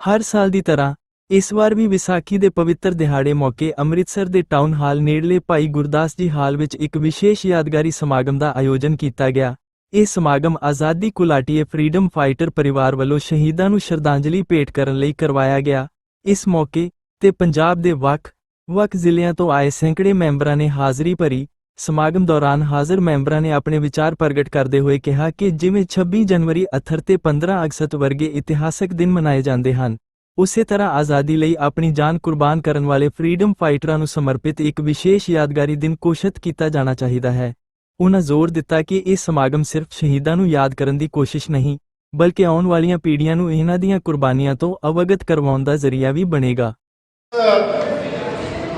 ਹਰ ਸਾਲ ਦੀ ਤਰ੍ਹਾਂ, ਇਸ ਵਾਰ ਵੀ ਵਿਸਾਖੀ ਦੇ ਪਵਿੱਤਰ ਦਿਹਾੜੇ ਮੌਕੇ ਅੰਮ੍ਰਿਤਸਰ ਦੇ ਟਾਊਨ ਹਾਲ ਨੇੜਲੇ ਭਾਈ ਗੁਰਦਾਸ ਜੀ ਹਾਲ ਵਿੱਚ ਇੱਕ ਵਿਸ਼ੇਸ਼ ਯਾਦਗਾਰੀ ਸਮਾਗਮ ਦਾ ਆਯੋਜਨ ਕੀਤਾ ਗਿਆ। ਇਹ ਸਮਾਗਮ ਆਜ਼ਾਦੀ ਕੁਲਾਟੀਏ ਫਰੀडम ਫਾਈਟਰ ਪਰਿਵਾਰ ਵੱਲੋਂ ਸ਼ਹੀਦਾਂ ਨੂੰ ਸ਼ਰਧਾਂਜਲੀ ਭੇਟ ਕਰਨ ਲਈ ਕਰਵਾਇਆ ਗਿਆ। ਇਸ ਮੌਕੇ ਤੇ ਪੰਜਾਬ ਦੇ ਵੱਖ ਵੱਖ ਜ਼ਿਲ੍ਹਿਆਂ ਤੋਂ ਆਏ ਸੈਂਕੜੇ ਮੈਂਬਰਾਂ ਨੇ ਹਾਜ਼ਰੀ ਭਰੀ। ਸਮਾਗਮ ਦੌਰਾਨ ਹਾਜ਼ਰ ਮੈਂਬਰਾਂ ਨੇ ਆਪਣੇ ਵਿਚਾਰ ਪ੍ਰਗਟ ਕਰਦੇ ਹੋਏ ਕਿਹਾ ਕਿ ਜਿਵੇਂ 26 ਜਨਵਰੀ ਅਥਰ ਤੇ 15 ਅਗਸਤ ਵਰਗੇ ਇਤਿਹਾਸਕ ਦਿਨ ਮਨਾਏ ਜਾਂਦੇ ਹਨ, ਉਸੇ ਤਰ੍ਹਾਂ ਆਜ਼ਾਦੀ ਲਈ ਆਪਣੀ ਜਾਨ ਕੁਰਬਾਨ ਕਰਨ ਵਾਲੇ ਫਰੀडम ਫਾਈਟਰਾਂ ਨੂੰ ਸਮਰਪਿਤ ਇੱਕ ਵਿਸ਼ੇਸ਼ ਯਾਦਗਾਰੀ ਦਿਨ ਕੋਸ਼ਿਤ ਕੀਤਾ ਜਾਣਾ ਚਾਹੀਦਾ ਹੈ। ਉਹਨਾਂ ਜ਼ੋਰ ਦਿੱਤਾ ਕਿ ਇਹ ਸਮਾਗਮ ਸਿਰਫ ਸ਼ਹੀਦਾਂ ਨੂੰ ਯਾਦ ਕਰਨ ਦੀ ਕੋਸ਼ਿਸ਼ ਨਹੀਂ, ਬਲਕਿ ਆਉਣ ਵਾਲੀਆਂ ਪੀੜ੍ਹੀਆਂ ਨੂੰ ਇਹਨਾਂ ਦੀਆਂ ਕੁਰਬਾਨੀਆਂ ਤੋਂ ਅਵਗਤ ਕਰਵਾਉਣ ਦਾ ਜ਼ਰੀਆ ਵੀ ਬਣੇਗਾ।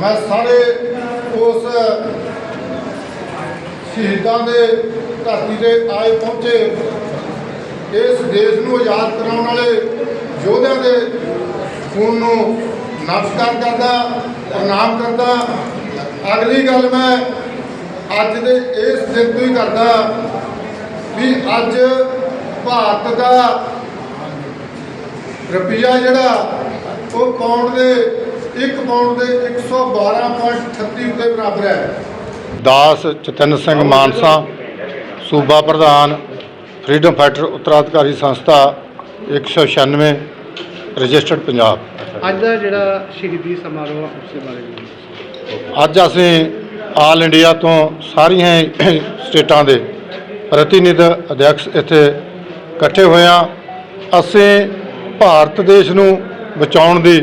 ਮੈਂ ਸਾਰੇ ਉਸ ਸ਼ਹੀਦਾਂ ਦੇ ਧਰਤੀ ਤੇ ਆਏ ਪਹੁੰਚੇ। ਇਸ ਦੇਸ਼ ਨੂੰ ਆਜ਼ਾਦ ਕਰਾਉਣ ਵਾਲੇ ਯੋਧਿਆਂ ਦੇ ਖੂਨ ਨੂੰ ਨਮਸਕਾਰ ਕਰਦਾ, ਪ੍ਰਣਾਮ ਕਰਦਾ। ਅਗਲੀ ਗੱਲ ਮੈਂ ਅੱਜ ਦੇ ਇਸ ਦਿਨ ਤੋਂ ਹੀ ਕਰਦਾ ਵੀ ਅੱਜ ਭਾਰਤ ਦਾ ਰੁਪਈਆ ਜਿਹੜਾ, ਉਹ ਪਾਉਣ ਦੇ 1 ਪਾਉਣ ਦੇ 112.38 ਦੇ ਬਰਾਬਰ ਹੈ। ਦਾਸ ਚਤਨ ਸਿੰਘ ਮਾਨਸਾ ਸੂਬਾ ਪ੍ਰਧਾਨ ਫਰੀडम ਫਾਈਟਰ ਉੱਤਰਾਧਿਕਾਰੀ ਸੰਸਥਾ 196 ਰਜਿਸਟਰਡ ਪੰਜਾਬ ਅੱਜ ਦਾ ਜਿਹੜਾ ਸ਼ਹੀਦੀ ਸਮਾਰੋਹ ਆ ਉਸ ਦੇ ਬਾਰੇ। ਅੱਜ ਅਸੀਂ ਆਲ ਇੰਡੀਆ ਤੋਂ ਸਾਰੀਆਂ ਸਟੇਟਾਂ ਦੇ ਪ੍ਰਤੀਨਿਧ ਅਧਿਆਕਸ਼ ਇੱਥੇ ਇਕੱਠੇ ਹੋਏ ਹਾਂ ਅਸੀਂ ਭਾਰਤ ਦੇਸ਼ ਨੂੰ ਬਚਾਉਣ ਦੀ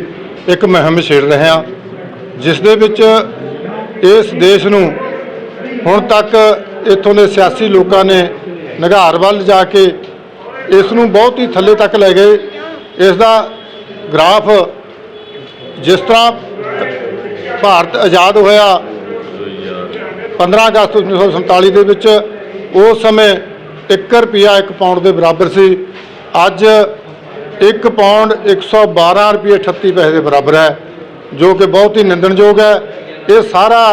ਇੱਕ ਮੁਹਿੰਮ ਛੇੜ ਰਹੇ ਹਾਂ ਜਿਸ ਦੇ ਵਿੱਚ ਇਸ ਦੇਸ਼ ਨੂੰ ਹੁਣ ਤੱਕ ਇੱਥੋਂ ਦੇ ਸਿਆਸੀ ਲੋਕਾਂ ਨੇ ਨਿਘਾਰ ਵੱਲ ਜਾ ਕੇ ਇਸ ਨੂੰ ਬਹੁਤ ਹੀ ਥੱਲੇ ਤੱਕ ਲੈ ਗਏ। ਇਸ ਦਾ ਗ੍ਰਾਫ ਜਿਸ ਤਰ੍ਹਾਂ ਭਾਰਤ ਆਜ਼ਾਦ ਹੋਇਆ 15 ਅਗਸਤ 1947 ਦੇ ਵਿੱਚ, ਉਸ ਸਮੇਂ 1 ਰੁਪਿਆ 1 ਪਾਉਂਡ ਦੇ ਬਰਾਬਰ ਸੀ। ਅੱਜ 1 ਪਾਉਂਡ 112 ਰੁਪਏ 38 ਪੈਸੇ ਦੇ ਬਰਾਬਰ ਹੈ, ਜੋ ਕਿ ਬਹੁਤ ਹੀ ਨਿੰਦਣਯੋਗ ਹੈ। ਇਹ ਸਾਰਾ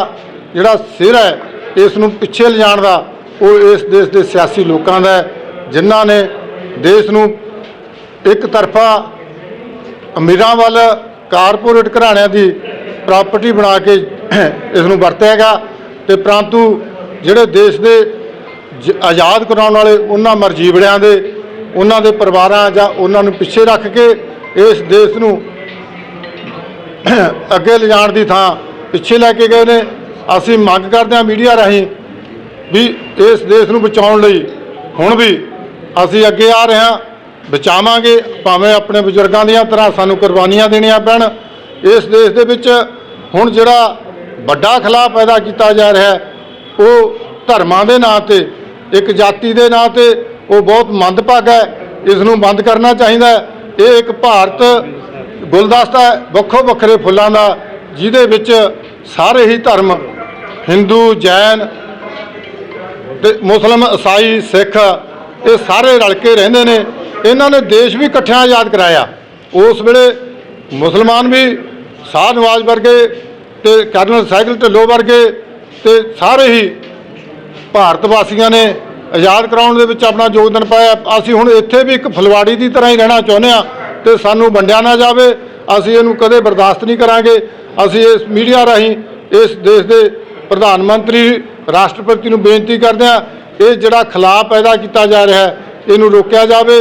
ਜਿਹੜਾ ਸਿਰ ਹੈ ਇਸ ਨੂੰ ਪਿੱਛੇ ਲਿਜਾਣ ਦਾ, ਉਹ ਇਸ ਦੇਸ਼ ਦੇ ਸਿਆਸੀ ਲੋਕਾਂ ਦਾ ਜਿਨ੍ਹਾਂ ਨੇ ਦੇਸ਼ ਨੂੰ ਇੱਕ ਤਰਫਾ ਅਮੀਰਾਂ ਵੱਲ ਕਾਰਪੋਰੇਟ ਘਰਾਣਿਆਂ ਦੀ ਪ੍ਰਾਪਰਟੀ ਬਣਾ ਕੇ ਇਸ ਨੂੰ ਵਰਤਿਆ ਹੈਗਾ ਤੇ ਪ੍ਰੰਤੂ ਜਿਹੜੇ ਦੇਸ਼ ਦੇ ਜ- ਆਜ਼ਾਦ ਕਰਾਉਣ ਵਾਲੇ ਉਹਨਾਂ ਮਰਜੀਵੜਿਆਂ ਦੇ, ਉਹਨਾਂ ਦੇ ਪਰਿਵਾਰਾਂ ਜਾਂ ਉਹਨਾਂ ਨੂੰ ਪਿੱਛੇ ਰੱਖ ਕੇ ਇਸ ਦੇਸ਼ ਨੂੰ ਅੱਗੇ ਲਿਜਾਣ ਦੀ ਥਾਂ ਪਿੱਛੇ ਲੈ ਕੇ ਗਏ ਨੇ। ਅਸੀਂ ਮੰਗ ਕਰਦੇ ਹਾਂ ਮੀਡੀਆ ਰਾਹੀਂ ਵੀ ਇਸ ਦੇਸ਼ ਨੂੰ ਬਚਾਉਣ ਲਈ ਹੁਣ ਵੀ ਅਸੀਂ ਅੱਗੇ ਆ ਰਹੇ ਹਾਂ। ਬਚਾਵਾਂਗੇ, ਭਾਵੇਂ ਆਪਣੇ ਬਜ਼ੁਰਗਾਂ ਦੀਆਂ ਤਰ੍ਹਾਂ ਸਾਨੂੰ ਕੁਰਬਾਨੀਆਂ ਦੇਣੀਆਂ ਪੈਣ। ਇਸ ਦੇਸ਼ ਦੇ ਵਿੱਚ ਹੁਣ ਜਿਹੜਾ ਵੱਡਾ ਖਲਾਅ ਪੈਦਾ ਕੀਤਾ ਜਾ ਰਿਹਾ ਹੈ, ਉਹ ਧਰਮਾਂ ਦੇ ਨਾਂ ਤੇ, ਇੱਕ ਜਾਤੀ ਦੇ ਨਾਂ ਤੇ ਉਹ ਬਹੁਤ ਮੰਦਭਾਗਾ ਹੈ। ਇਸ ਨੂੰ ਬੰਦ ਕਰਨਾ ਚਾਹੀਦਾ ਹੈ। ਇਹ ਇੱਕ ਭਾਰਤ ਗੁਲਦਸਤਾ ਹੈ ਵੱਖੋ ਵੱਖਰੇ ਫੁੱਲਾਂ ਦਾ, ਜਿਹਦੇ ਵਿੱਚ ਸਾਰੇ ਹੀ ਧਰਮ ਹਿੰਦੂ, ਜੈਨ ਤੇ ਮੁਸਲਮ, ਈਸਾਈ, ਸਿੱਖ ਇਹ ਸਾਰੇ ਰਲ ਕੇ ਰਹਿੰਦੇ ਨੇ। ਇਹਨਾਂ ਨੇ ਦੇਸ਼ ਵੀ ਇਕੱਠਿਆਂ ਆਜ਼ਾਦ ਕਰਾਇਆ। ਉਸ ਵੇਲੇ ਮੁਸਲਮਾਨ ਵੀ ਸਾਧ ਨਵਾਜ਼ ਵਰਗੇ ਤੇ ਕਰਨਲ ਸਾਈਕਲ ਢਿੱਲੋਂ ਵਰਗੇ ਤੇ ਸਾਰੇ ਹੀ ਭਾਰਤ ਵਾਸੀਆਂ ਨੇ ਆਜ਼ਾਦ ਕਰਾਉਣ ਦੇ ਵਿੱਚ ਆਪਣਾ ਯੋਗਦਾਨ ਪਾਇਆ। ਅਸੀਂ ਹੁਣ ਇੱਥੇ ਵੀ ਇੱਕ ਫਲਵਾੜੀ ਦੀ ਤਰ੍ਹਾਂ ਹੀ ਰਹਿਣਾ ਚਾਹੁੰਦੇ ਆ ਤੇ ਸਾਨੂੰ ਵੰਡਿਆ ਨਾ ਜਾਵੇ। ਅਸੀਂ ਇਹਨੂੰ ਕਦੇ ਬਰਦਾਸ਼ਤ ਨਹੀਂ ਕਰਾਂਗੇ। ਅਸੀਂ ਇਸ ਮੀਡੀਆ ਰਾਹੀਂ ਇਸ ਦੇਸ਼ ਦੇ ਪ੍ਰਧਾਨ ਮੰਤਰੀ, ਰਾਸ਼ਟਰਪਤੀ ਨੂੰ ਬੇਨਤੀ ਕਰਦੇ ਆ ਇਹ ਜਿਹੜਾ ਖਲਾਅ ਪੈਦਾ ਕੀਤਾ ਜਾ ਰਿਹਾ ਹੈ, ਇਹਨੂੰ ਰੋਕਿਆ ਜਾਵੇ।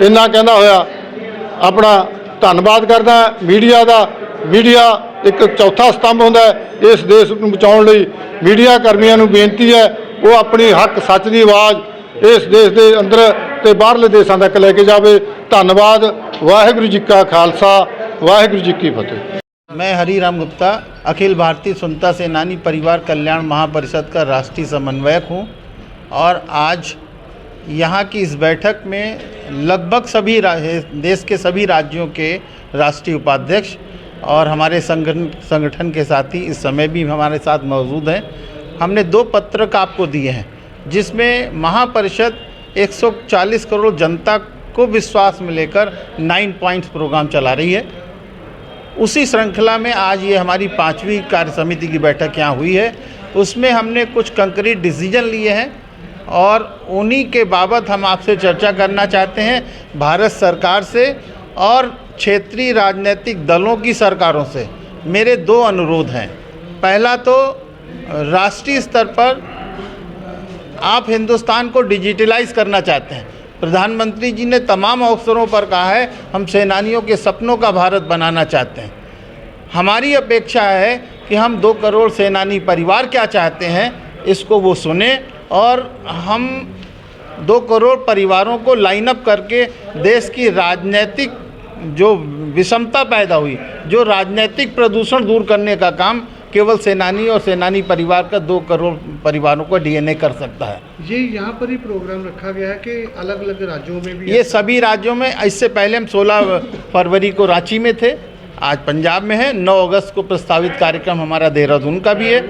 ਇੰਨਾ ਕਹਿੰਦਾ ਹੋਇਆ, ਆਪਣਾ ਧੰਨਵਾਦ ਕਰਦਾ ਮੀਡੀਆ ਦਾ। ਮੀਡੀਆ ਇੱਕ ਚੌਥਾ ਸਤੰਭ ਹੁੰਦਾ ਇਸ ਦੇਸ਼ ਨੂੰ ਬਚਾਉਣ ਲਈ ਮੀਡੀਆ ਕਰਮੀਆਂ ਨੂੰ ਬੇਨਤੀ ਹੈ, ਉਹ ਆਪਣੀ ਹੱਕ ਸੱਚ ਦੀ ਆਵਾਜ਼ ਇਸ ਦੇਸ਼ ਦੇ ਅੰਦਰ ਤੇ ਬਾਹਰਲੇ ਦੇਸ਼ਾਂ ਤੱਕ ਲੈ ਕੇ ਜਾਵੇ। ਧੰਨਵਾਦ, ਵਾਹਿਗੁਰੂ ਜੀ ਕਾ ਖਾਲਸਾ, ਵਾਹਿਗੁਰੂ ਜੀ ਕੀ ਫਤਿਹ। मैं हरीराम गुप्ता, अखिल भारतीय सुनता सेनानी परिवार कल्याण महापरिषद का राष्ट्रीय समन्वयक हूँ और आज यहाँ की इस बैठक में लगभग सभी देश के सभी राज्यों के राष्ट्रीय उपाध्यक्ष और हमारे संगठन संगठन के साथी इस समय भी हमारे साथ मौजूद हैं। हमने दो पत्रक आपको दिए हैं, जिसमें महापरिषद 140 करोड़ जनता को विश्वास में लेकर नाइन पॉइंट्स प्रोग्राम चला रही है। उसी श्रृंखला में आज ये हमारी पांचवी कार्य समिति की बैठक यहाँ हुई है। उसमें हमने कुछ कंक्रीट डिसीज़न लिए हैं और उन्हीं के बाबत हम आपसे चर्चा करना चाहते हैं भारत सरकार से और क्षेत्रीय राजनीतिक दलों की सरकारों से। मेरे दो अनुरोध हैं। पहला तो राष्ट्रीय स्तर पर आप हिंदुस्तान को डिजिटलाइज करना चाहते हैं। प्रधानमंत्री जी ने तमाम अवसरों पर कहा है, हम सेनानियों के सपनों का भारत बनाना चाहते हैं। हमारी अपेक्षा है कि हम दो करोड़ सेनानी परिवार क्या चाहते हैं, इसको वो सुने और हम दो करोड़ परिवारों को लाइन अप करके देश की राजनीतिक जो विषमता पैदा हुई, जो राजनीतिक प्रदूषण दूर करने का काम केवल सेनानी और सेनानी परिवार का दो करोड़ परिवारों को डीएनए कर सकता है। ये यहाँ पर ही प्रोग्राम रखा गया है कि अलग अलग राज्यों में भी ये सभी राज्यों में इससे पहले हम 16 फरवरी को रांची में थे आज पंजाब में है 9 अगस्त को प्रस्तावित कार्यक्रम हमारा देहरादून का भी है।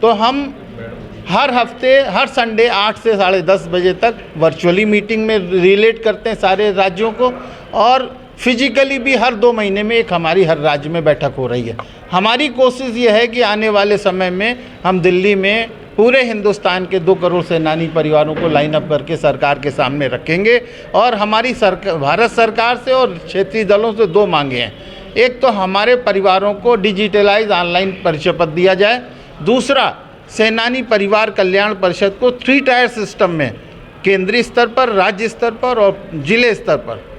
तो हम हर हफ़्ते हर संडे आठ से साढ़े दस बजे तक वर्चुअली मीटिंग में रिलेट करते हैं सारे राज्यों को और फिजिकली भी हर दो महीने में एक हमारी हर राज्य में बैठक हो रही है। हमारी कोशिश ये है कि आने वाले समय में हम दिल्ली में पूरे हिंदुस्तान के दो करोड़ सेनानी परिवारों को लाइन अप करके सरकार के सामने रखेंगे और हमारी सरकार भारत सरकार से और क्षेत्रीय दलों से दो मांगे हैं। एक तो हमारे परिवारों को डिजिटलाइज ऑनलाइन परिचय पत्र दिया जाए। दूसरा, सेनानी परिवार कल्याण परिषद को थ्री टायर सिस्टम में केंद्रीय स्तर पर, राज्य स्तर पर और ज़िले स्तर पर।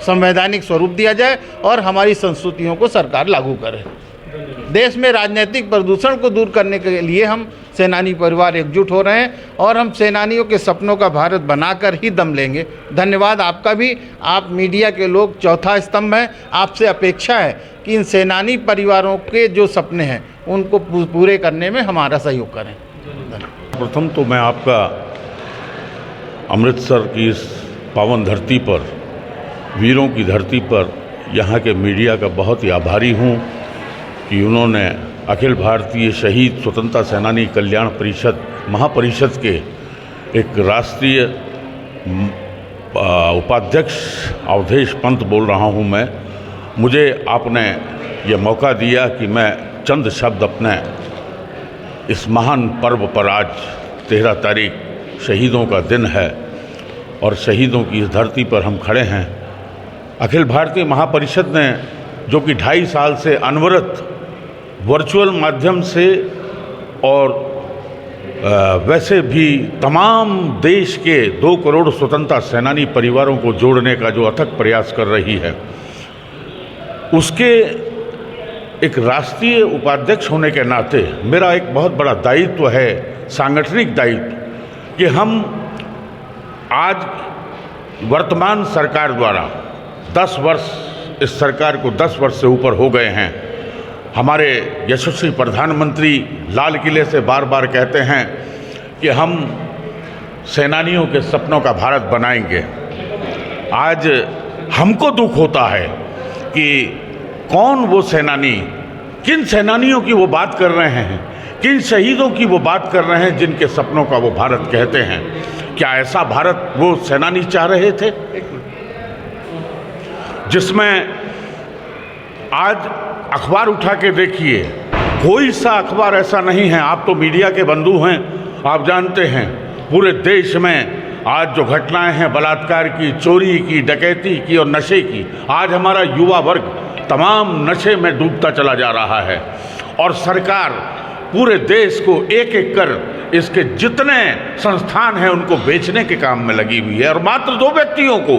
संवैधानिक स्वरूप दिया जाए और हमारी संस्कृतियों को सरकार लागू करे। देश में राजनीतिक प्रदूषण को दूर करने के लिए हम सेनानी परिवार एकजुट हो रहे हैं और हम सेनानियों के सपनों का भारत बनाकर ही दम लेंगे। धन्यवाद आपका भी। आप मीडिया के लोग चौथा स्तंभ हैं। आपसे अपेक्षा है कि इन सेनानी परिवारों के जो सपने हैं, उनको पूरे करने में हमारा सहयोग करें। प्रथम तो मैं आपका अमृतसर की इस पावन धरती पर वीरों की धरती पर यहाँ के मीडिया का बहुत ही आभारी हूँ कि उन्होंने अखिल भारतीय शहीद स्वतंत्रता सेनानी कल्याण परिषद, महापरिषद के एक राष्ट्रीय उपाध्यक्ष अवधेश पंत बोल रहा हूँ मैं। मुझे आपने ये मौका दिया कि मैं चंद शब्द अपने इस महान पर्व पर आज तेरह तारीख शहीदों का दिन है और शहीदों की इस धरती पर हम खड़े हैं। अखिल भारतीय महापरिषद ने जो कि ढाई साल से अनवरत वर्चुअल माध्यम से और वैसे भी तमाम देश के दो करोड़ स्वतंत्रता सेनानी परिवारों को जोड़ने का जो अथक प्रयास कर रही है, उसके एक राष्ट्रीय उपाध्यक्ष होने के नाते मेरा एक बहुत बड़ा दायित्व है, सांगठनिक दायित्व, कि हम आज वर्तमान सरकार द्वारा 10 वर्ष इस सरकार को 10 वर्ष से ऊपर हो गए हैं। हमारे यशस्वी प्रधानमंत्री लाल किले से बार बार कहते हैं कि हम सेनानियों के सपनों का भारत बनाएँगे। आज हमको दुख होता है कि कौन वो सेनानी, किन सेनानियों की वो बात कर रहे हैं, किन शहीदों की वो बात कर रहे हैं जिनके सपनों का वो भारत कहते हैं। क्या ऐसा भारत वो सेनानी चाह रहे थे? जिसमें आज अखबार उठा के देखिए, कोई सा अखबार ऐसा नहीं है। आप तो मीडिया के बंधु हैं, आप जानते हैं, पूरे देश में आज जो घटनाएँ हैं, बलात्कार की, चोरी की, डकैती की और नशे की, आज हमारा युवा वर्ग तमाम नशे में डूबता चला जा रहा है। और सरकार पूरे देश को एक एक कर इसके जितने संस्थान हैं उनको बेचने के काम में लगी हुई है और मात्र दो व्यक्तियों को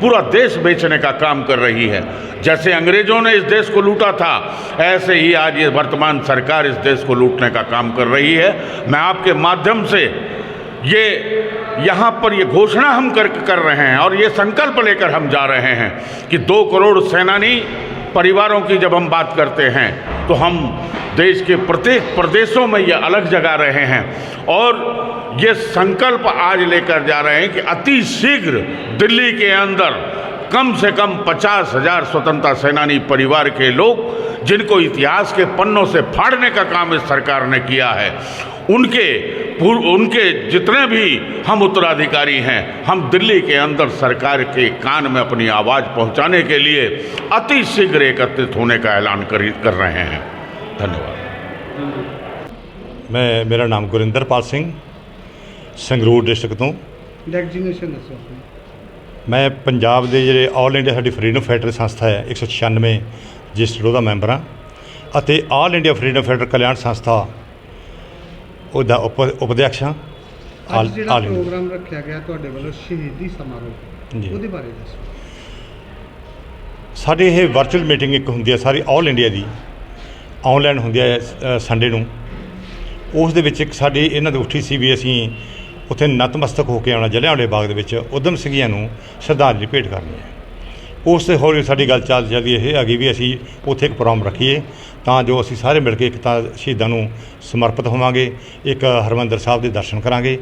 पूरा देश बेचने का काम कर रही है। जैसे अंग्रेज़ों ने इस देश को लूटा था, ऐसे ही आज ये वर्तमान सरकार इस देश को लूटने का काम कर रही है। मैं आपके माध्यम से ये यहाँ पर ये घोषणा हम कर कर रहे हैं और ये संकल्प लेकर हम जा रहे हैं कि दो करोड़ सेनानी परिवारों की जब हम बात करते हैं तो हम देश के प्रत्येक प्रदेशों में ये अलग जगा रहे हैं। और ये संकल्प आज लेकर जा रहे हैं कि अति शीघ्र दिल्ली के अंदर कम से कम पचास हज़ार स्वतंत्रता सेनानी परिवार के लोग जिनको इतिहास के पन्नों से फाड़ने का काम इस सरकार ने किया है उनके पूर्व उनके जितने भी हम उत्तराधिकारी हैं हम दिल्ली के अंदर सरकार के कान में अपनी आवाज़ पहुँचाने के लिए अति शीघ्र एकत्रित होने का ऐलान कर, कर रहे हैं। ਧੰਨਵਾਦ। ਮੈਂ ਮੇਰਾ ਨਾਮ ਗੁਰਿੰਦਰਪਾਲ ਸਿੰਘ ਸੰਗਰੂਰ ਡਿਸਟ੍ਰਿਕਟ ਤੋਂ। ਡੈਗਨੇਸ਼ਨ ਦੱਸੋ ਮੈਂ ਪੰਜਾਬ ਦੇ ਜਿਹੜੇ ਆਲ ਇੰਡੀਆ ਸਾਡੀ ਫਰੀडम ਫਾਈਟਰ ਸੰਸਥਾ ਹੈ 196 ਰਜਿਸਟਰਡ ਉਹਦਾ ਮੈਂਬਰ ਹਾਂ। ਅਤੇ ਆਲ ਇੰਡੀਆ ਫਰੀडम ਫਾਈਟਰ ਕਲਿਆਣ ਸੰਸਥਾ ਉਹਦਾ ਉਪਦੇਸ਼ ਹਾਂ। ਆਲ ਜਿਹੜਾ ਪ੍ਰੋਗਰਾਮ ਰੱਖਿਆ ਗਿਆ ਤੁਹਾਡੇ ਵੱਲੋਂ ਸ਼ਹੀਦੀ ਸਮਾਰੋਹ ਉਹਦੇ ਬਾਰੇ ਦੱਸੋ। ਸਾਡੇ ਇਹ ਵਰਚੁਅਲ ਮੀਟਿੰਗ ਇੱਕ ਹੁੰਦੀ ਹੈ ਸਾਰੀ ਆਲ ਇੰਡੀਆ ਦੀ। ਆਨਲਾਈਨ ਹੁੰਦੀ ਹੈ ਸੰਡੇ ਨੂੰ। ਉਸ ਦੇ ਵਿੱਚ ਇੱਕ ਸਾਡੀ ਇਹਨਾਂ ਦੀ ਉੱਠੀ ਸੀ ਵੀ ਅਸੀਂ ਉੱਥੇ ਨਤਮਸਤਕ ਹੋ ਕੇ ਆਉਣਾ ਜਲਿਆਂਵਾਲੇ ਬਾਗ ਦੇ ਵਿੱਚ ਉਦਮ ਸਿੰਘੀਆਂ ਨੂੰ ਸ਼ਰਧਾਂਜਲੀ ਭੇਟ ਕਰਨੀ ਹੈ। ਉਸ ਤੇ ਹੌਲੀ ਸਾਡੀ ਗੱਲ ਚੱਲ ਜਾਂਦੀ ਇਹ ਆ ਗਈ ਵੀ ਅਸੀਂ ਉੱਥੇ ਇੱਕ ਪ੍ਰੋਗਰਾਮ ਰੱਖੀਏ, ਤਾਂ ਜੋ ਅਸੀਂ ਸਾਰੇ ਮਿਲ ਕੇ ਇੱਕ ਤਾਂ ਸ਼ਹੀਦਾਂ ਨੂੰ ਸਮਰਪਿਤ ਹੋਵਾਂਗੇ, ਇੱਕ ਹਰਮੰਦਰ ਸਾਹਿਬ ਦੇ ਦਰਸ਼ਨ ਕਰਾਂਗੇ।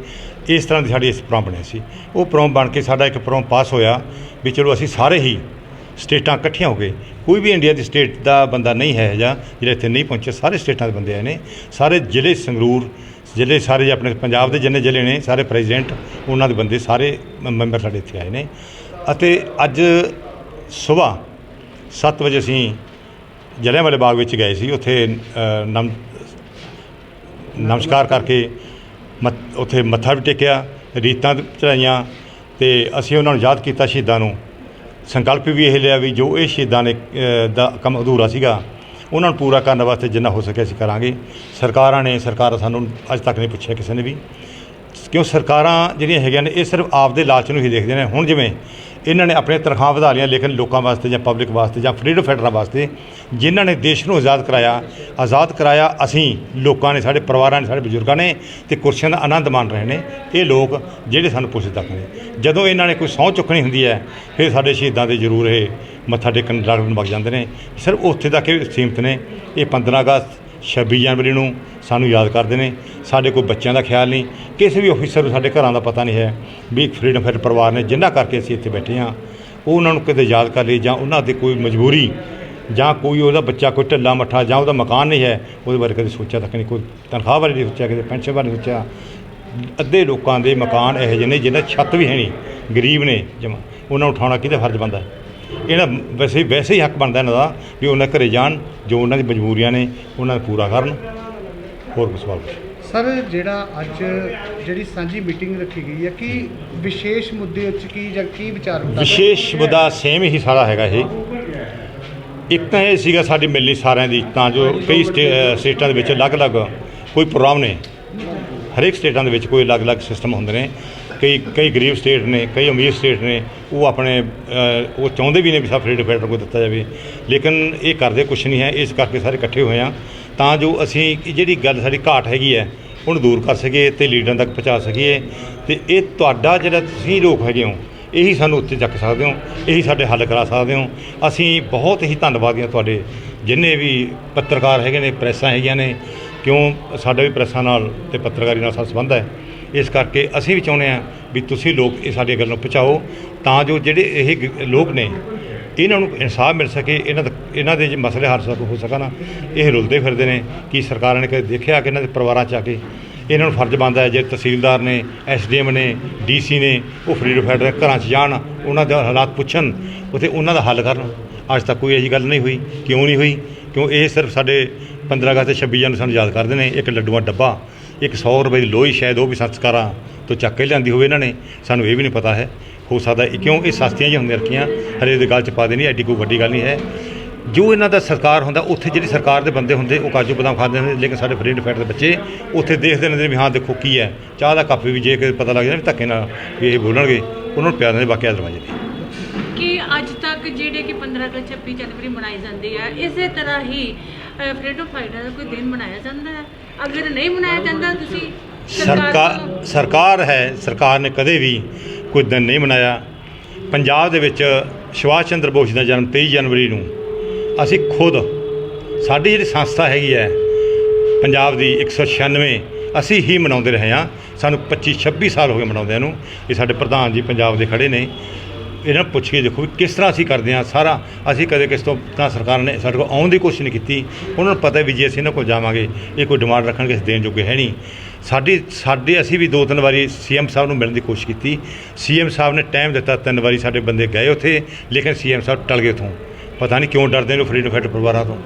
ਇਸ ਤਰ੍ਹਾਂ ਦੀ ਸਾਡੀ ਇਸ ਪ੍ਰੋਗਰਾਮ ਬਣਿਆ ਸੀ। ਉਹ ਪ੍ਰੋਗਰਾਮ ਬਣ ਕੇ ਸਾਡਾ ਇੱਕ ਪ੍ਰੋਗਰਾਮ ਪਾਸ ਹੋਇਆ ਵੀ ਚਲੋ ਅਸੀਂ ਸਾਰੇ ਹੀ ਸਟੇਟਾਂ ਇਕੱਠੀਆਂ ਹੋ ਕੇ ਕੋਈ ਵੀ ਇੰਡੀਆ ਦੀ ਸਟੇਟ ਦਾ ਬੰਦਾ ਨਹੀਂ ਹੈ ਜਾਂ ਜਿਹੜਾ ਇੱਥੇ ਨਹੀਂ ਪਹੁੰਚੇ, ਸਾਰੇ ਸਟੇਟਾਂ ਦੇ ਬੰਦੇ ਆਏ ਨੇ। ਸਾਰੇ ਜ਼ਿਲ੍ਹੇ ਸੰਗਰੂਰ, ਜ਼ਿਲ੍ਹੇ ਸਾਰੇ ਆਪਣੇ ਪੰਜਾਬ ਦੇ ਜਿੰਨੇ ਜ਼ਿਲ੍ਹੇ ਨੇ, ਸਾਰੇ ਪ੍ਰੈਜ਼ੀਡੈਂਟ, ਉਹਨਾਂ ਦੇ ਬੰਦੇ ਸਾਰੇ ਮ- ਮੈਂਬਰ ਸਾਡੇ ਇੱਥੇ ਆਏ ਨੇ। ਅਤੇ ਅੱਜ ਸਵੇਰ 7 ਵਜੇ ਅਸੀਂ ਜਲਿਆਂਵਾਲੇ ਬਾਗ ਵਿੱਚ ਗਏ ਸੀ। ਉੱਥੇ ਨਮ, ਨਮਸਕਾਰ ਕਰਕੇ ਮੱਥ- ਉੱਥੇ ਮੱਥਾ ਵੀ ਟੇਕਿਆ, ਰੀਤਾਂ ਚੜਾਈਆਂ ਤੇ ਅਸੀਂ ਉਹਨਾਂ ਨੂੰ ਯਾਦ ਕੀਤਾ ਸ਼ਹੀਦਾਂ ਨੂੰ। ਸੰਕਲਪ ਵੀ ਇਹ ਲਿਆ ਵੀ ਜੋ ਇਹ ਸ਼ਹੀਦਾਂ ਨੇ ਦਾ ਕੰਮ ਅਧੂਰਾ ਸੀਗਾ, ਉਹਨਾਂ ਨੂੰ ਪੂਰਾ ਕਰਨ ਵਾਸਤੇ ਜਿੰਨਾ ਹੋ ਸਕੇ ਅਸੀਂ ਕਰਾਂਗੇ। ਸਰਕਾਰਾਂ ਨੇ, ਸਰਕਾਰ ਸਾਨੂੰ ਅੱਜ ਤੱਕ ਨਹੀਂ ਪੁੱਛਿਆ ਕਿਸੇ ਨੇ ਵੀ। ਕਿਉਂ ਸਰਕਾਰਾਂ ਜਿਹੜੀਆਂ ਹੈਗੀਆਂ ਨੇ, ਇਹ ਸਿਰਫ ਆਪਦੇ ਲਾਲਚ ਨੂੰ ਹੀ ਦੇਖਦੇ ਨੇ। ਹੁਣ ਜਿਵੇਂ ਇਹਨਾਂ ਨੇ ਆਪਣੀਆਂ ਤਨਖਾਹ ਵਧਾ ਲਈਆਂ ਲੇਕਿਨ ਲੋਕਾਂ ਵਾਸਤੇ ਜਾਂ ਪਬਲਿਕ ਵਾਸਤੇ ਜਾਂ ਫਰੀडम ਫਾਈਟਰਾਂ ਵਾਸਤੇ ਜਿਨ੍ਹਾਂ ਨੇ ਦੇਸ਼ ਨੂੰ ਆਜ਼ਾਦ ਕਰਾਇਆ ਆਜ਼ਾਦ ਕਰਾਇਆ, ਅਸੀਂ ਲੋਕਾਂ ਨੇ, ਸਾਡੇ ਪਰਿਵਾਰਾਂ ਨੇ, ਸਾਡੇ ਬਜ਼ੁਰਗਾਂ ਨੇ ਤੇ ਕੁਰਸੀਆਂ ਦਾ ਆਨੰਦ ਮਾਣ ਰਹੇ ਨੇ। ਇਹ ਲੋਕ ਜਿਹੜੇ ਸਾਨੂੰ ਪੁੱਛਦੇ ਤੱਕ ਨੇ। ਜਦੋਂ ਇਹਨਾਂ ਨੇ ਕੋਈ ਸਹੁੰ ਚੁੱਕਣੀ ਹੁੰਦੀ ਹੈ, ਫਿਰ ਸਾਡੇ ਸ਼ਹੀਦਾਂ ਦੇ ਜ਼ਰੂਰ ਇਹ ਮੱਥਾ ਟੇਕਣ ਲੱਗਣ ਵਗ ਜਾਂਦੇ ਨੇ। ਸਿਰਫ ਉੱਥੇ ਤੱਕ ਇਹ ਸੀਮਤ ਨੇ। ਇਹ 15 ਅਗਸਤ 26 ਜਨਵਰੀ ਨੂੰ ਸਾਨੂੰ ਯਾਦ ਕਰਦੇ ਨੇ। ਸਾਡੇ ਕੋਈ ਬੱਚਿਆਂ ਦਾ ਖਿਆਲ ਨਹੀਂ। ਕਿਸੇ ਵੀ ਅਫੀਸਰ ਨੂੰ ਸਾਡੇ ਘਰਾਂ ਦਾ ਪਤਾ ਨਹੀਂ ਹੈ ਵੀ ਇੱਕ ਫਰੀडम ਫਾਈਟਰ ਪਰਿਵਾਰ ਨੇ ਜਿੰਨਾ ਕਰਕੇ ਅਸੀਂ ਇੱਥੇ ਬੈਠੇ ਹਾਂ, ਉਹ ਉਹਨਾਂ ਨੂੰ ਕਿਤੇ ਯਾਦ ਕਰ ਲਈ ਜਾਂ ਉਹਨਾਂ ਦੀ ਕੋਈ ਮਜਬੂਰੀ ਜਾਂ ਕੋਈ ਉਹਦਾ ਬੱਚਾ ਕੋਈ ਢਿੱਲਾ ਮੱਠਾ ਜਾਂ ਉਹਦਾ ਮਕਾਨ ਨਹੀਂ ਹੈ, ਉਹਦੇ ਬਾਰੇ ਕਦੇ ਸੋਚਿਆ ਤੱਕ ਨਹੀਂ। ਕੋਈ ਤਨਖਾਹ ਬਾਰੇ ਨਹੀਂ ਸੋਚਿਆ, ਕਦੇ ਪੈਨਸ਼ਨ ਬਾਰੇ ਨਹੀਂ ਸੋਚਿਆ। ਅੱਧੇ ਲੋਕਾਂ ਦੇ ਮਕਾਨ ਇਹੋ ਜਿਹੇ ਨੇ ਜਿਹਨਾਂ ਛੱਤ ਵੀ ਹੈ ਨਹੀਂ। ਗਰੀਬ ਨੇ ਜਮਾ। ਉਹਨਾਂ ਨੂੰ ਉਠਾਉਣਾ ਕਿਹਦਾ ਫਰਜ਼ ਬਣਦਾ? ਹੈ ਇਹਨਾਂ ਵੈਸੇ ਵੈਸੇ ਹੀ ਹੱਕ ਬਣਦਾ ਇਹਨਾਂ ਦਾ ਵੀ ਉਹਨਾਂ ਘਰੇ ਜਾਣ ਜੋ ਉਹਨਾਂ ਦੀ ਮਜਬੂਰੀਆਂ ਨੇ ਉਹਨਾਂ ਨੂੰ ਪੂਰਾ ਕਰਨ। ਹੋਰ ਕੋਈ ਸਵਾਲ ਪੁੱਛੋ। ਸਰ ਜਿਹੜਾ ਅੱਜ ਜਿਹੜੀ ਸਾਂਝੀ ਮੀਟਿੰਗ ਰੱਖੀ ਗਈ ਹੈ ਕਿ ਵਿਸ਼ੇਸ਼ ਮੁੱਦੇ ਉੱਤੇ ਕੀ ਜਾਂ ਕੀ ਵਿਚਾਰ ਵਟਾਂਦਰਾ ਵਿਸ਼ੇਸ਼ ਮੁੱਦਾ ਸੇਮ ਹੀ ਸਾਰਾ ਹੈਗਾ ਇਹ। ਇੱਕ ਤਾਂ ਇਹ ਸੀਗਾ ਸਾਡੀ ਮਿਲਣੀ ਸਾਰਿਆਂ ਦੀ ਤਾਂ ਜੋ ਕਈ ਸਟੇਟਾਂ ਦੇ ਵਿੱਚ ਅਲੱਗ-ਅਲੱਗ ਕੋਈ ਪ੍ਰੋਗਰਾਮ ਨੇ। ਹਰੇਕ ਸਟੇਟਾਂ ਦੇ ਵਿੱਚ ਕੋਈ ਅਲੱਗ-ਅਲੱਗ ਸਿਸਟਮ ਹੁੰਦੇ ਨੇ। ਕਈ ਕਈ ਗਰੀਬ ਸਟੇਟ ਨੇ, ਕਈ ਅਮੀਰ ਸਟੇਟ ਨੇ, ਉਹ ਆਪਣੇ ਉਹ ਚਾਹੁੰਦੇ ਵੀ ਨੇ ਵੀ ਸਭ ਫਰੀडम ਫਾਈਟਰ ਕੋਈ ਦਿੱਤਾ ਜਾਵੇ। ਲੇਕਿਨ ਇਹ ਕਰਦੇ ਕੁਛ ਨਹੀਂ ਹੈ, ਇਸ ਕਰਕੇ ਸਾਰੇ ਇਕੱਠੇ ਹੋਏ ਆ ਤਾਂ ਜੋ ਅਸੀਂ ਜਿਹੜੀ ਗੱਲ ਸਾਡੀ ਘਾਟ ਹੈਗੀ ਹੈ, ਉਹਨੂੰ ਦੂਰ ਕਰ ਸਕੀਏ ਤੇ ਲੀਡਰਾਂ ਤੱਕ ਪਹੁੰਚਾ ਸਕੀਏ। ਤੇ ਇਹ ਤੁਹਾਡਾ ਜਿਹੜਾ ਤੁਸੀਂ ਲੋਕ ਹੈਗੇ ਹੋ, ਇਹੀ ਸਾਨੂੰ ਉੱਤੇ ਚੱਕ ਸਕਦੇ ਹੋ, ਇਹੀ ਸਾਡੇ ਹੱਲ ਕਰਾ ਸਕਦੇ ਹੋ। ਅਸੀਂ ਬਹੁਤ ਹੀ ਧੰਨਵਾਦੀ ਹਾਂ ਤੁਹਾਡੇ, ਜਿੰਨੇ ਵੀ ਪੱਤਰਕਾਰ ਹੈਗੇ ਨੇ, ਪ੍ਰੈਸਾਂ ਹੈਗੀਆਂ ਨੇ, ਕਿਉਂ ਸਾਡਾ ਵੀ ਪ੍ਰੈਸਾਂ ਨਾਲ ਤੇ ਪੱਤਰਕਾਰੀ ਨਾਲ ਸਾਡਾ ਸੰਬੰਧ ਹੈ। ਇਸ ਕਰਕੇ ਅਸੀਂ ਵੀ ਚਾਹੁੰਦੇ ਹਾਂ ਵੀ ਤੁਸੀਂ ਲੋਕ ਇਹ ਸਾਡੀਆਂ ਗੱਲਾਂ ਪਹੁੰਚਾਓ, ਤਾਂ ਜੋ ਜਿਹੜੇ ਇਹ ਗ- ਲੋਕ ਨੇ, ਇਹਨਾਂ ਨੂੰ ਇਨਸਾਫ ਮਿਲ ਸਕੇ, ਇਹਨਾਂ ਦਾ ਇਹਨਾਂ ਦੇ ਜੇ ਮਸਲੇ ਹੱਲ ਸਕ, ਹੋ ਸਕਣ, ਇਹ ਰੁਲਦੇ ਫਿਰਦੇ ਨੇ ਕਿ ਸਰਕਾਰਾਂ ਨੇ ਕਦੇ ਦੇਖਿਆ ਕਿ ਇਹਨਾਂ ਦੇ ਪਰਿਵਾਰਾਂ 'ਚ ਆ ਕੇ ਇਹਨਾਂ ਨੂੰ ਫਰਜ਼ ਬਣਦਾ ਹੈ ਜੇ ਤਹਿਸੀਲਦਾਰ ਨੇ ਐਸਡੀਐਮ ਨੇ ਡੀਸੀ ਨੇ, ਉਹ ਫਰੀडम ਫਾਈਟਰ ਘਰਾਂ 'ਚ ਜਾਣ, ਉਹਨਾਂ ਦੇ ਹਾਲਾਤ ਪੁੱਛਣ ਉਤੇ ਉਹਨਾਂ ਦਾ ਹੱਲ ਕਰਨ। ਅੱਜ ਤੱਕ ਕੋਈ ਅਜਿਹੀ ਗੱਲ ਨਹੀਂ ਹੋਈ। ਕਿਉਂ ਨਹੀਂ ਹੋਈ? ਕਿਉਂ ਇਹ ਸਿਰਫ ਸਾਡੇ 15 ਅਗਸਤ ਤੇ 26 ਜਨਵਰੀ ਸਾਨੂੰ ਯਾਦ ਕਰਦੇ ਨੇ, ਇੱਕ ਲੱਡੂਆਂ ਡੱਬਾ। ਇੱਕ 100 ਰੁਪਏ ਦੀ ਲੋਹੀ ਸ਼ਾਇਦ ਉਹ ਵੀ ਸੰਸਕਾਰਾਂ ਤੋਂ ਚੱਕ ਕੇ ਲਿਆਂਦੀ ਹੋਵੇ ਇਹਨਾਂ ਨੇ, ਸਾਨੂੰ ਇਹ ਵੀ ਨਹੀਂ ਪਤਾ ਹੈ। ਹੋ ਸਕਦਾ ਕਿਉਂ ਇਹ ਸਸਤੀਆਂ ਜਿਹੀਆਂ ਹੁੰਦੀਆਂ ਰੱਖੀਆਂ ਹਰੇ ਦੇ ਗੱਲ ਚ ਪਾ ਦੇਣੀ, ਐਡੀ ਕੋਈ ਵੱਡੀ ਗੱਲ ਨਹੀਂ ਹੈ। ਜੋ ਇਹਨਾਂ ਦਾ ਸਰਕਾਰ ਹੁੰਦਾ, ਉੱਥੇ ਜਿਹੜੀ ਸਰਕਾਰ ਦੇ ਬੰਦੇ ਹੁੰਦੇ, ਉਹ ਕਾਜੂ ਬਦਾਮ ਖਾਂਦੇ ਹੁੰਦੇ, ਲੇਕਿਨ ਸਾਡੇ ਫਰੀਡ ਫਾਈਟ ਦੇ ਬੱਚੇ ਉੱਥੇ ਦੇਖਦੇ ਰਹਿੰਦੇ ਨੇ ਵੀ ਹਾਂ, ਦੇਖੋ ਕੀ ਹੈ। ਚਾਹ ਦਾ ਕੱਪ ਵੀ ਜੇ ਕਿ ਪਤਾ ਲੱਗ ਜਾਂਦਾ ਵੀ ਧੱਕੇ ਨਾਲ ਵੀ ਇਹ ਬੋਲਣਗੇ, ਉਹਨਾਂ ਨੂੰ ਪਿਆਰ ਦਿੰਦੇ ਬਾਕੀ ਦਰਵਾਜ਼ੇ ਤੇ। ਕਿ ਅੱਜ ਤੱਕ ਜਿਹੜੇ ਕਿ 15 ਅਗਸਤ 26 ਜਨਵਰੀ ਮਨਾਈ ਜਾਂਦੀ ਹੈ ਇਸੇ ਤਰ੍ਹਾਂ ਹੀ ਫਰੀडम ਫਾਈਟਰ ਦਾ ਕੋਈ ਦਿਨ ਮਨਾਇਆ ਜਾਂਦਾ ਹੈ। ਅਗਰ ਨਹੀਂ ਮਨਾਇਆ ਜਾਂਦਾ ਤੁਸੀਂ ਸਰਕਾਰ ਸਰਕਾਰ ਹੈ ਸਰਕਾਰ ਨੇ ਕਦੇ ਵੀ ਕੋਈ ਦਿਨ ਨਹੀਂ ਮਨਾਇਆ। ਪੰਜਾਬ ਦੇ ਵਿੱਚ ਸੁਭਾਸ਼ ਚੰਦਰ ਬੋਸ ਦਾ ਜਨਮ 23 ਜਨਵਰੀ ਨੂੰ। ਅਸੀਂ ਖੁਦ ਸਾਡੀ ਜਿਹੜੀ ਸੰਸਥਾ ਹੈਗੀ ਹੈ ਪੰਜਾਬ ਦੀ 196 ਅਸੀਂ ਹੀ ਮਨਾਉਂਦੇ ਰਹੇ ਹਾਂ। ਸਾਨੂੰ 25 26 ਸਾਲ ਹੋ ਗਏ ਮਨਾਉਂਦਿਆਂ ਨੂੰ। ਇਹ ਸਾਡੇ ਪ੍ਰਧਾਨ ਜੀ ਪੰਜਾਬ ਦੇ ਖੜੇ ਨੇ। ਇਹਨਾਂ ਨੂੰ ਪੁੱਛ ਕੇ ਦੇਖੋ ਵੀ ਕਿਸ ਤਰ੍ਹਾਂ ਅਸੀਂ ਕਰਦੇ ਹਾਂ ਸਾਰਾ। ਅਸੀਂ ਕਦੇ ਕਿਸ ਤੋਂ ਤਾਂ ਸਰਕਾਰ ਨੇ ਸਾਡੇ ਕੋਲ ਆਉਣ ਦੀ ਕੋਸ਼ਿਸ਼ ਨਹੀਂ ਕੀਤੀ। ਉਹਨਾਂ ਨੂੰ ਪਤਾ ਵੀ ਜੇ ਅਸੀਂ ਇਹਨਾਂ ਕੋਲ ਜਾਵਾਂਗੇ, ਇਹ ਕੋਈ ਡਿਮਾਂਡ ਰੱਖਣਗੇ ਅਸੀਂ ਦੇਣ ਜੋਗੇ ਹੈ ਨਹੀਂ। ਸਾਡੀ, ਸਾਡੇ ਅਸੀਂ ਵੀ ਦੋ ਤਿੰਨ ਵਾਰੀ ਸੀਐਮ ਸਾਹਿਬ ਨੂੰ ਮਿਲਣ ਦੀ ਕੋਸ਼ਿਸ਼ ਕੀਤੀ। ਸੀਐਮ ਸਾਹਿਬ ਨੇ ਟਾਈਮ ਦਿੱਤਾ, ਤਿੰਨ ਵਾਰੀ ਸਾਡੇ ਬੰਦੇ ਗਏ ਉੱਥੇ, ਲੇਕਿਨ ਸੀਐਮ ਸਾਹਿਬ ਟਲ ਗਏ ਉੱਥੋਂ। ਪਤਾ ਨਹੀਂ ਕਿਉਂ ਡਰਦੇ ਨੇ ਫਰੀडम ਫਾਈਟਰ ਪਰਿਵਾਰਾਂ ਤੋਂ।